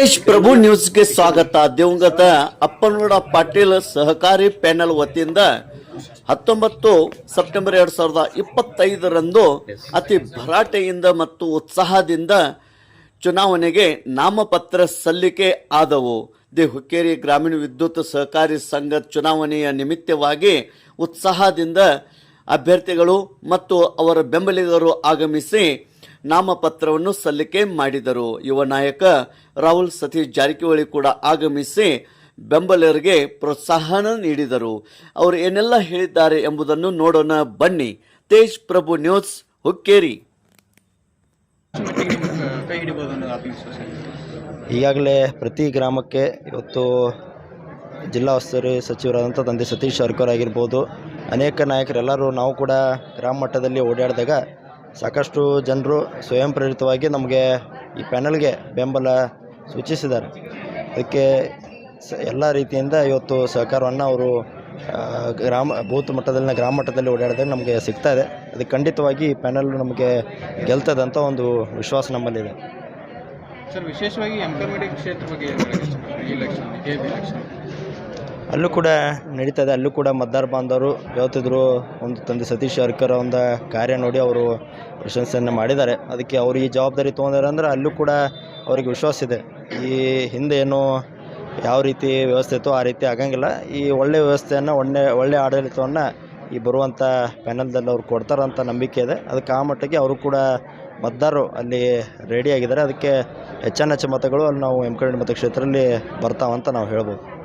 ನ್ಯೂಸ್ಗೆ ಸ್ವಾಗತ. ದಿವಂಗತ ಅಪ್ಪನಗೌಡ ಪಾಟೀಲ್ ಸಹಕಾರಿ ಪ್ಯಾನೆಲ್ ವತಿಯಿಂದ ಹತ್ತೊಂಬತ್ತು ಸೆಪ್ಟೆಂಬರ್ ಎರಡು ಸಾವಿರದ ಇಪ್ಪತ್ತೈದರಂದು ಅತಿ ಭರಾಟೆಯಿಂದ ಮತ್ತು ಉತ್ಸಾಹದಿಂದ ಚುನಾವಣೆಗೆ ನಾಮಪತ್ರ ಸಲ್ಲಿಕೆ ಆದವು. ದಿ ಹುಕ್ಕೇರಿ ಗ್ರಾಮೀಣ ವಿದ್ಯುತ್ ಸಹಕಾರಿ ಸಂಘ ಚುನಾವಣೆಯ ನಿಮಿತ್ತವಾಗಿ ಉತ್ಸಾಹದಿಂದ ಅಭ್ಯರ್ಥಿಗಳು ಮತ್ತು ಅವರ ಬೆಂಬಲಿಗರು ಆಗಮಿಸಿ ನಾಮಪತ್ರವನ್ನು ಸಲ್ಲಿಕೆ ಮಾಡಿದರು. ಯುವ ನಾಯಕ ರಾಹುಲ್ ಸತೀಶ್ ಜಾರಕಿಹೊಳಿ ಕೂಡ ಆಗಮಿಸಿ ಬೆಂಬಲಿಗರಿಗೆ ಪ್ರೋತ್ಸಾಹನ ನೀಡಿದರು. ಅವರು ಏನೆಲ್ಲ ಹೇಳಿದ್ದಾರೆ ಎಂಬುದನ್ನು ನೋಡೋಣ. ಬನ್ನಿ, ತೇಜ್ ಪ್ರಭು ನ್ಯೂಸ್ ಹುಕ್ಕೇರಿ. ಈಗಾಗಲೇ ಪ್ರತಿ ಗ್ರಾಮಕ್ಕೆ ಇವತ್ತು ಜಿಲ್ಲಾ ಉಸ್ತುವಾರಿ ಸಚಿವರಾದಂಥ ತಂದೆ ಸತೀಶ್ ಸರ್ಕಾರ ಆಗಿರ್ಬೋದು. ಅನೇಕ ನಾಯಕರೆಲ್ಲರೂ ನಾವು ಕೂಡ ಗ್ರಾಮ ಮಟ್ಟದಲ್ಲಿ ಓಡಾಡಿದಾಗ ಸಾಕಷ್ಟು ಜನರು ಸ್ವಯಂ ಪ್ರೇರಿತವಾಗಿ ನಮಗೆ ಈ ಪ್ಯಾನಲ್ಗೆ ಬೆಂಬಲ ಸೂಚಿಸಿದ್ದಾರೆ. ಅದಕ್ಕೆ ಸ ಎಲ್ಲ ರೀತಿಯಿಂದ ಇವತ್ತು ಸಹಕಾರವನ್ನು ಅವರು ಗ್ರಾಮ, ಬೂತ್ ಮಟ್ಟದಲ್ಲಿನ ಗ್ರಾಮ ಮಟ್ಟದಲ್ಲಿ ಓಡಾಡಿದಾಗ ನಮಗೆ ಸಿಗ್ತಾ ಇದೆ. ಅದಕ್ಕೆ ಖಂಡಿತವಾಗಿ ಈ ಪ್ಯಾನಲ್ ನಮಗೆ ಗೆಲ್ತದಂತ ಒಂದು ವಿಶ್ವಾಸ ನಮ್ಮಲ್ಲಿದೆ. ಸರ್, ವಿಶೇಷವಾಗಿ ಎಂಕರ್ಮಡಿ ಕ್ಷೇತ್ರ ಬಗ್ಗೆ ಅಲ್ಲೂ ಕೂಡ ನಡೀತಾ ಇದೆ ಅಲ್ಲೂ ಕೂಡ ಮತದಾರ ಬಾಂಧವರು ಹೇಳ್ತಿದ್ರು ಒಂದು ತಂದೆ ಸತೀಶ್ ಅರ್ಕರ್ ಒಂದು ಕಾರ್ಯ ನೋಡಿ ಅವರು ಪ್ರಶಂಸೆಯನ್ನು ಮಾಡಿದ್ದಾರೆ. ಅದಕ್ಕೆ ಅವರು ಈ ಜವಾಬ್ದಾರಿ ತೊಗೊಂಡಾರೆ ಅಂದ್ರೆ ಅಲ್ಲೂ ಕೂಡ ಅವರಿಗೆ ವಿಶ್ವಾಸ ಇದೆ. ಈ ಹಿಂದೆ ಏನು ಯಾವ ರೀತಿ ವ್ಯವಸ್ಥೆ ಇತ್ತು ಆ ರೀತಿ ಆಗಂಗಿಲ್ಲ. ಈ ಒಳ್ಳೆಯ ವ್ಯವಸ್ಥೆಯನ್ನು, ಒಳ್ಳೆ ಒಳ್ಳೆಯ ಆಡಳಿತವನ್ನು ಈ ಬರುವಂಥ ಪ್ಯಾನಲ್ದಲ್ಲಿ ಅವ್ರು ಕೊಡ್ತಾರಂತ ನಂಬಿಕೆ ಇದೆ. ಅದಕ್ಕೆ ಆ ಮಟ್ಟಿಗೆ ಅವರು ಕೂಡ ಮತದಾರರು ಅಲ್ಲಿ ರೆಡಿ ಆಗಿದ್ದಾರೆ. ಅದಕ್ಕೆ ಹೆಚ್ಚಿನ ಹೆಚ್ಚು ಮತಗಳು ಅಲ್ಲಿ ನಾವು ಎಂ ಮತಕ್ಷೇತ್ರದಲ್ಲಿ ಬರ್ತಾವಂತ ನಾವು ಹೇಳ್ಬೋದು.